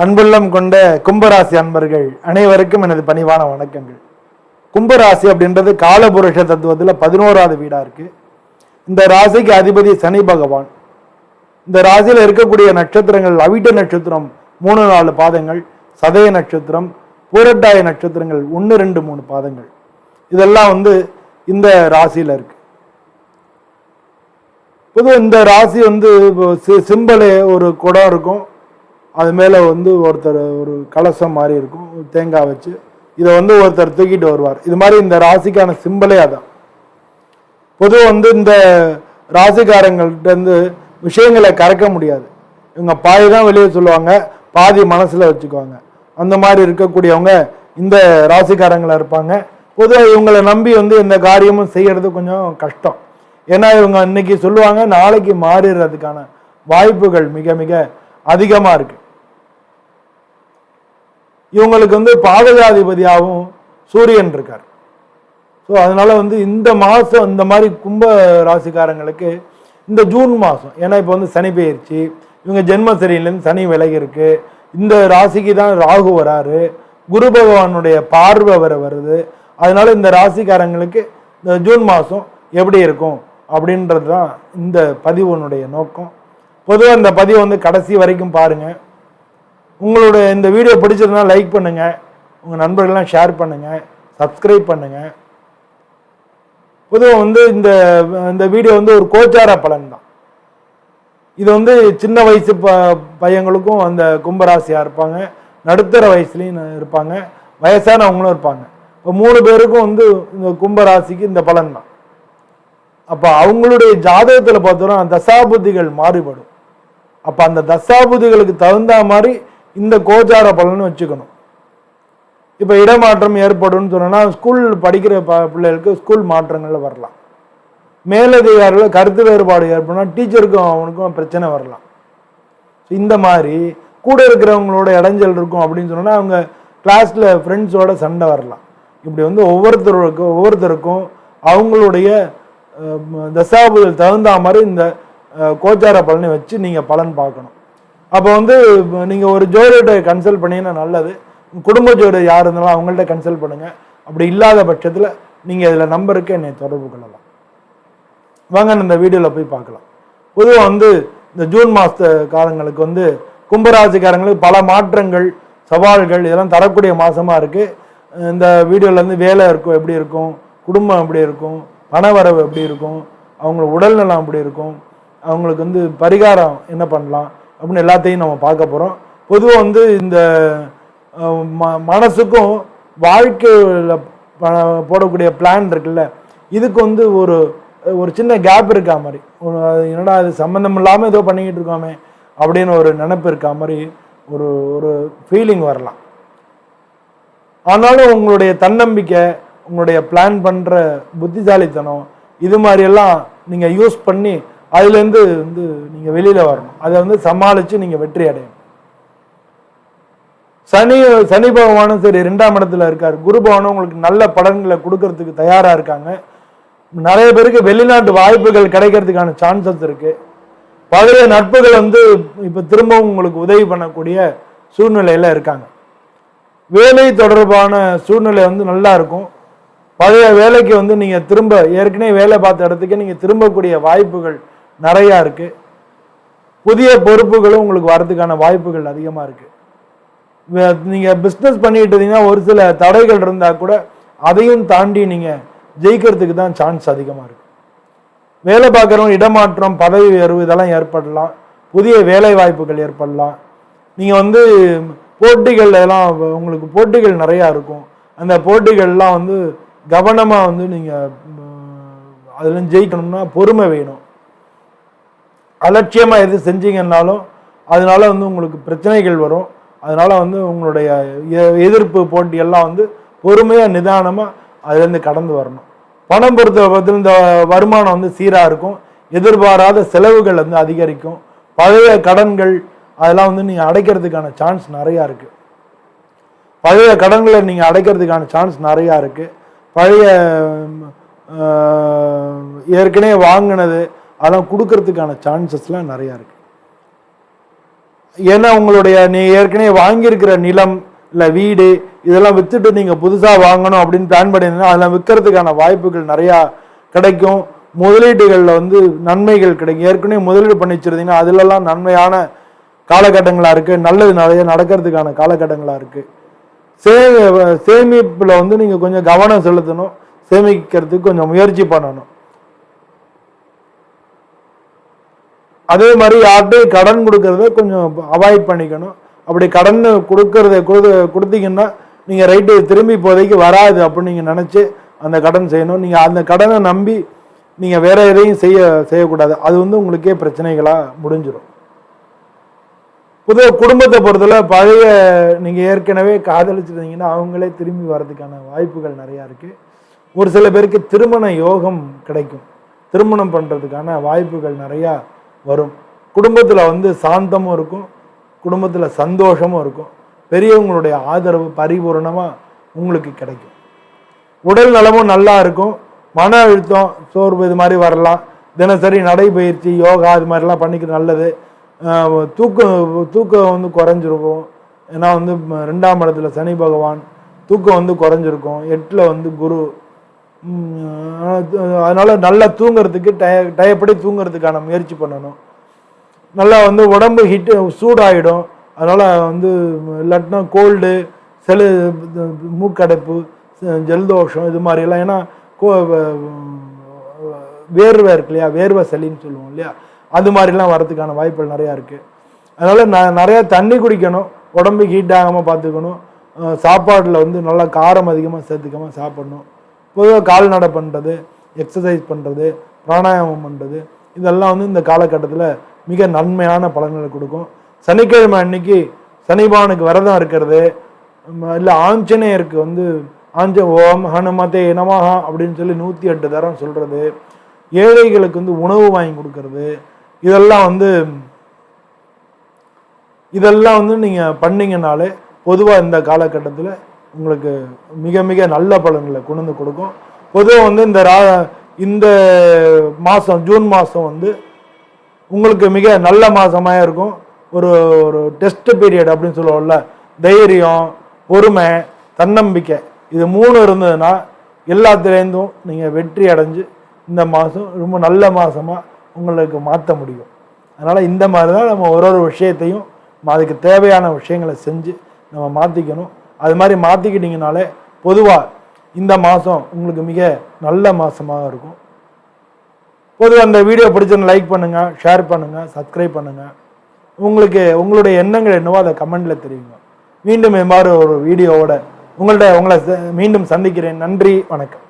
அன்புள்ளம் கொண்ட கும்பராசி அன்பர்கள் அனைவருக்கும் எனது பணிவான வணக்கங்கள். கும்பராசி அப்படின்றது காலபுருஷ தத்துவத்தில் பதினோராவது வீடாக இருக்கு. இந்த ராசிக்கு அதிபதி சனி பகவான். இந்த ராசியில் இருக்கக்கூடிய நட்சத்திரங்கள் அவிட்ட நட்சத்திரம் மூணு நாலு பாதங்கள் சதய நட்சத்திரம் பூரட்டாய நட்சத்திரங்கள் ஒன்று ரெண்டு மூணு பாதங்கள். இதெல்லாம் வந்து இந்த ராசியில் இருக்கு. பொதுவாக இந்த ராசி வந்து சிம்பலே ஒரு குடம் இருக்கும். அது மேலே வந்து ஒருத்தர் ஒரு கலசம் மாதிரி இருக்கும் தேங்காய் வச்சு. இதை வந்து ஒருத்தர் தூக்கிட்டு வருவார். இது மாதிரி இந்த ராசிக்கான சிம்பிளே அதான். பொதுவாக வந்து இந்த ராசிக்காரங்கள்ட்டேருந்து விஷயங்களை கறக்க முடியாது. இவங்க பாதி தான் வெளியே சொல்லுவாங்க பாதி மனசில் வச்சுக்குவாங்க. அந்த மாதிரி இருக்கக்கூடியவங்க இந்த ராசிக்காரங்களாக இருப்பாங்க. பொதுவாக இவங்களை நம்பி வந்து எந்த காரியமும் செய்கிறது கொஞ்சம் கஷ்டம். ஏன்னா இவங்க இன்னைக்கு சொல்லுவாங்க நாளைக்கு மாறிடுறதுக்கான வாய்ப்புகள் மிக மிக அதிகமாக இருக்குது இவங்களுக்கு வந்து பாதகாதிபதியாகவும் சூரியன் இருக்கார். ஸோ அதனால் வந்து இந்த மாதம் இந்த மாதிரி கும்ப ராசிக்காரங்களுக்கு இந்த ஜூன் மாதம் ஏன்னா இப்போ வந்து சனி பெயர்ச்சி இவங்க ஜென்ம சரியிலேருந்து சனி விலகி இருக்கு. இந்த ராசிக்கு தான் ராகு வராரு. குரு பகவானுடைய பார்வை வர வருது. அதனால இந்த ராசிக்காரங்களுக்கு இந்த ஜூன் மாதம் எப்படி இருக்கும் அப்படின்றது தான் இந்த பதிவுனுடைய நோக்கம். பொதுவாக இந்த பதிவை வந்து கடைசி வரைக்கும் பாருங்கள் உங்களுடைய இந்த வீடியோ பிடிச்சிருந்தா லைக் பண்ணுங்கள் உங்கள் நண்பர்கள்லாம் ஷேர் பண்ணுங்கள் சப்ஸ்கிரைப் பண்ணுங்கள் பொதுவாக வந்து இந்த இந்த வீடியோ வந்து ஒரு கோச்சார பலன் தான் இது வந்து சின்ன வயசு ப பையங்களுக்கும் அந்த கும்பராசியாக இருப்பாங்க. நடுத்தர வயசுலேயும் இருப்பாங்க. வயசானவங்களும் இருப்பாங்க. இப்போ மூணு பேருக்கும் வந்து இந்த கும்பராசிக்கு இந்த பலன் தான் அப்போ அவங்களுடைய ஜாதகத்தில் பார்த்தோன்னா தசாபுத்திகள் மாறுபடும். அப்போ அந்த தசாபுதிகளுக்கு தகுந்த மாதிரி இந்த கோச்சார பலன் வச்சுக்கணும். இப்போ இடமாற்றம் ஏற்படும்னு சொன்னோன்னா ஸ்கூல் படிக்கிற ப பிள்ளைகளுக்கு ஸ்கூல் மாற்றங்கள் வரலாம். மேலதிகாரிகள் கருத்து வேறுபாடு ஏற்படும்னா டீச்சருக்கும் அவனுக்கும் பிரச்சனை வரலாம். இந்த மாதிரி கூட இருக்கிறவங்களோட இடைஞ்சல் இருக்கும் அப்படின்னு சொன்னோன்னா அவங்க கிளாஸில் ஃப்ரெண்ட்ஸோட சண்டை வரலாம். இப்படி வந்து ஒவ்வொருத்தருக்கும் ஒவ்வொருத்தருக்கும் அவங்களுடைய தசாபுகள் தகுந்த மாதிரி இந்த கோச்சார பலனை வச்சு நீங்கள் பலன் பார்க்கணும். அப்போ வந்து நீங்கள் ஒரு ஜோதிடத்தை கன்சல்ட் பண்ணீங்கன்னா நல்லது. குடும்ப ஜோதிடர் யார் இருந்தாலும் அவங்கள்ட்ட கன்சல்ட் பண்ணுங்கள் அப்படி இல்லாத பட்சத்தில் நீங்கள் இதில் நம்பருக்கு என்னை தொடர்பு கொள்ளலாம். வாங்க இந்த வீடியோவில் போய் பார்க்கலாம். பொதுவாக வந்து இந்த ஜூன் மாத காலங்களுக்கு வந்து கும்பராசிக்காரங்களுக்கு பல மாற்றங்கள் சவால்கள் இதெல்லாம் தரக்கூடிய மாதமாக இருக்குது இந்த வீடியோவிலேருந்து வேலை இருக்கும் எப்படி இருக்கும்? குடும்பம் எப்படி இருக்கும்? பணவரவு எப்படி இருக்கும்? அவங்களோட உடல்நலம் எப்படி இருக்கும்? அவங்களுக்கு வந்து பரிகாரம் என்ன பண்ணலாம்? அப்படின்னு எல்லாத்தையும் நம்ம பார்க்க போகிறோம் பொதுவாக வந்து இந்த ம- மனசுக்கும் வாழ்க்கையில் போடக்கூடிய பிளான் இருக்குல்ல இதுக்கு வந்து ஒரு ஒரு சின்ன கேப் இருக்கா மாதிரி. ஒரு என்னடா அது சம்மந்தம் இல்லாமல் ஏதோ பண்ணிக்கிட்டு இருக்கோமே அப்படின்னு ஒரு நினப்பு இருக்கா மாதிரி ஒரு ஒரு ஃபீலிங் வரலாம். ஆனாலும் உங்களுடைய தன்னம்பிக்கை உங்களுடைய பிளான் பண்ணுற புத்திசாலித்தனம் இது மாதிரியெல்லாம் நீங்கள் யூஸ் பண்ணி அதுலேருந்து வந்து நீங்கள் வெளியில் வரணும். அதை வந்து சமாளித்து நீங்கள் வெற்றி அடையணும். சனி சனி பகவானும் சரி ரெண்டாம் இடத்துல இருக்கார். குரு பகவானும் உங்களுக்கு நல்ல படங்களை கொடுக்கறதுக்கு தயாராக இருக்காங்க. நிறைய பேருக்கு வெளிநாட்டு வாய்ப்புகள் கிடைக்கிறதுக்கான சான்சஸ் இருக்குது பழைய நட்புகள் வந்து இப்போ திரும்பவும் உங்களுக்கு உதவி பண்ணக்கூடிய சூழ்நிலையில் இருக்காங்க. வேலை தொடர்பான சூழ்நிலை வந்து நல்லா இருக்கும். பழைய வேலைக்கு வந்து நீங்கள் திரும்ப ஏற்கனவே வேலை பார்த்த இடத்துக்கு நீங்கள் திரும்பக்கூடிய வாய்ப்புகள் நிறையா இருக்குது புதிய பொறுப்புகளும் உங்களுக்கு வரதுக்கான வாய்ப்புகள் அதிகமாக இருக்குது நீங்கள் பிஸ்னஸ் பண்ணிட்டு இருந்தீங்கன்னா ஒரு சில தடைகள் இருந்தால் கூட அதையும் தாண்டி நீங்கள் ஜெயிக்கிறதுக்கு தான் சான்ஸ் அதிகமாக இருக்கு. வேலை பார்க்குறவங்க இடமாற்றம் பதவி உயர்வு இதெல்லாம் ஏற்படலாம். புதிய வேலை வாய்ப்புகள் ஏற்படலாம். நீங்கள் வந்து போட்டிகள் எல்லாம் உங்களுக்கு போட்டிகள் நிறையா இருக்கும். அந்த போட்டிகள்லாம் வந்து கவனமாக வந்து நீங்கள் அதில் ஜெயிக்கணும்னா பொறுமை வேணும். அலட்சியமாக எது செஞ்சீங்கன்னாலும் அதனால வந்து உங்களுக்கு பிரச்சனைகள் வரும். அதனால வந்து உங்களுடைய எ- எதிர்ப்பு போட்டி எல்லாம் வந்து பொறுமையாக நிதானமாக அதுலேருந்து கடந்து வரணும். பணம் பொறுத்த பொறுத்த இந்த வருமானம் வந்து சீராக இருக்கும். எதிர்பாராத செலவுகள் வந்து அதிகரிக்கும். பழைய கடன்கள் அதெல்லாம் வந்து நீங்கள் அடைக்கிறதுக்கான சான்ஸ் நிறையா இருக்குது பழைய கடன்களை நீங்கள் அடைக்கிறதுக்கான சான்ஸ் நிறையா இருக்குது பழைய ஏற்கனவே வாங்கினது அதெல்லாம் கொடுக்கறதுக்கான சான்சஸ்லாம் நிறையா இருக்குது ஏன்னா உங்களுடைய நீ ஏற்கனவே வாங்கியிருக்கிற நிலம் இல்லை வீடு இதெல்லாம் விற்றுட்டு நீங்கள் புதுசாக வாங்கணும் அப்படின்னு பிளான் பண்ணியிருந்தீங்கன்னா அதெல்லாம் விற்கிறதுக்கான வாய்ப்புகள் நிறையா கிடைக்கும். முதலீடுகளில் வந்து நன்மைகள் கிடைக்கும். ஏற்கனவே முதலீடு பண்ணி வச்சிருந்தீங்கன்னா அதிலெல்லாம் நன்மையான காலகட்டங்களாக இருக்குது நல்லது நிறைய நடக்கிறதுக்கான காலகட்டங்களாக இருக்குது சே சேமிப்பில் வந்து நீங்கள் கொஞ்சம் கவனம் செலுத்தணும். சேமிக்கிறதுக்கு கொஞ்சம் முயற்சி பண்ணணும். அதே மாதிரி யார்கிட்டையும் கடன் கொடுக்கறத கொஞ்சம் அவாய்ட் பண்ணிக்கணும். அப்படி கடன் கொடுக்கறத கொடு கொடுத்தீங்கன்னா நீங்கள் ரைட்டு திரும்பி இப்போதைக்கு வராது அப்படின்னு நீங்கள் நினச்சி அந்த கடன் செய்யணும். நீங்கள் அந்த கடனை நம்பி நீங்கள் வேற எதையும் செய்ய செய்யக்கூடாது. அது வந்து உங்களுக்கே பிரச்சனைகளாக முடிஞ்சிடும் பொதுவாக குடும்பத்தை பொறுத்தவரை பழைய நீங்கள் ஏற்கனவே காதலிச்சிருந்தீங்கன்னா அவங்களே திரும்பி வர்றதுக்கான வாய்ப்புகள் நிறையா இருக்குது ஒரு சில பேருக்கு திருமண யோகம் கிடைக்கும். திருமணம் பண்ணுறதுக்கான வாய்ப்புகள் நிறையா வரும். குடும்பத்தில் வந்து சாந்தமும் இருக்கும். குடும்பத்தில் சந்தோஷமும் இருக்கும். பெரியவங்களுடைய ஆதரவு பரிபூரணமாக உங்களுக்கு கிடைக்கும். உடல் நலமும் நல்லா இருக்கும். மன அழுத்தம் சோர்வு இது மாதிரி வரலாம். தினசரி நடைபயிற்சி யோகா இது மாதிரிலாம் பண்ணிக்கிறது நல்லது. தூக்கம் தூக்கம் வந்து குறைஞ்சிருக்கும். ஏன்னா வந்து ரெண்டாம் இடத்துல சனி பகவான் தூக்கம் வந்து குறைஞ்சிருக்கும். எட்டில் வந்து குரு அதனால் நல்லா தூங்குறதுக்கு டய டயப்படி தூங்குறதுக்கான முயற்சி பண்ணணும். நல்லா வந்து உடம்பு ஹிட்டு சூடாகிடும் அதனால் வந்து இல்லாட்டினா கோல்டு செலு மூக்கடைப்பு ஜலதோஷம் இது மாதிரிலாம். ஏன்னா கோ வேர்வை இருக்கு இல்லையா? வேர்வை சளின்னு சொல்லுவோம் இல்லையா? அது மாதிரிலாம் வரதுக்கான வாய்ப்புகள் நிறையா இருக்குது அதனால் ந நிறையா தண்ணி குடிக்கணும். உடம்பு ஹீட் ஆகாமல் பார்த்துக்கணும். சாப்பாட்டில் வந்து நல்லா காரம் அதிகமாக சேர்த்துக்காமல் சாப்பிடணும். பொதுவாக கால்நடை பண்ணுறது எக்ஸசைஸ் பண்ணுறது பிராணாயாமம் பண்ணுறது இதெல்லாம் வந்து இந்த காலகட்டத்தில் மிக நன்மையான பலன்களை கொடுக்கும். சனிக்கிழமை அன்னைக்கு சனிபானுக்கு விரதம் இருக்கிறது. இல்லை ஆஞ்சநேயருக்கு வந்து ஆஞ்ச ஓம் ஹனுமதே நமஹா அப்படின்னு சொல்லி நூற்றி எட்டு தரம் சொல்கிறது ஏழைகளுக்கு வந்து உணவு வாங்கி கொடுக்கறது. இதெல்லாம் வந்து இதெல்லாம் வந்து நீங்கள் பண்ணீங்கனாலே பொதுவாக இந்த காலகட்டத்தில் உங்களுக்கு மிக மிக நல்ல பலன்களை கொண்டு வந்து கொடுக்கும். பொதுவாக வந்து இந்த ரா இந்த மாதம் ஜூன் மாதம் வந்து உங்களுக்கு மிக நல்ல மாதமாக இருக்கும். ஒரு ஒரு டெஸ்ட் பீரியட் அப்படின்னு சொல்லுவோம்ல. தைரியம் பொறுமை தன்னம்பிக்கை இது மூணு இருந்ததுன்னா எல்லாத்துலேருந்தும் நீங்கள் வெற்றி அடைஞ்சு இந்த மாதம் ரொம்ப நல்ல மாதமாக உங்களுக்கு மாற்ற முடியும். அதனால் இந்த மாதிரி தான் நம்ம ஒரு ஒரு விஷயத்தையும் அதுக்கு தேவையான விஷயங்களை செஞ்சு நம்ம மாற்றிக்கணும் அது மாதிரி மாற்றிக்கிட்டிங்கனாலே பொதுவாக இந்த மாதம் உங்களுக்கு மிக நல்ல மாதமாக இருக்கும். பொதுவாக அந்த வீடியோ பிடிச்சிருந்தா லைக் பண்ணுங்கள் ஷேர் பண்ணுங்கள் சப்ஸ்கிரைப் பண்ணுங்கள் உங்களுக்கு உங்களுடைய எண்ணங்கள் என்னவோ அதை கமெண்டில் தெரியுங்க மீண்டும் இது மாதிரி ஒரு வீடியோவோட உங்கள்ட்ட உங்களை ச- மீண்டும் சந்திக்கிறேன். நன்றி வணக்கம்.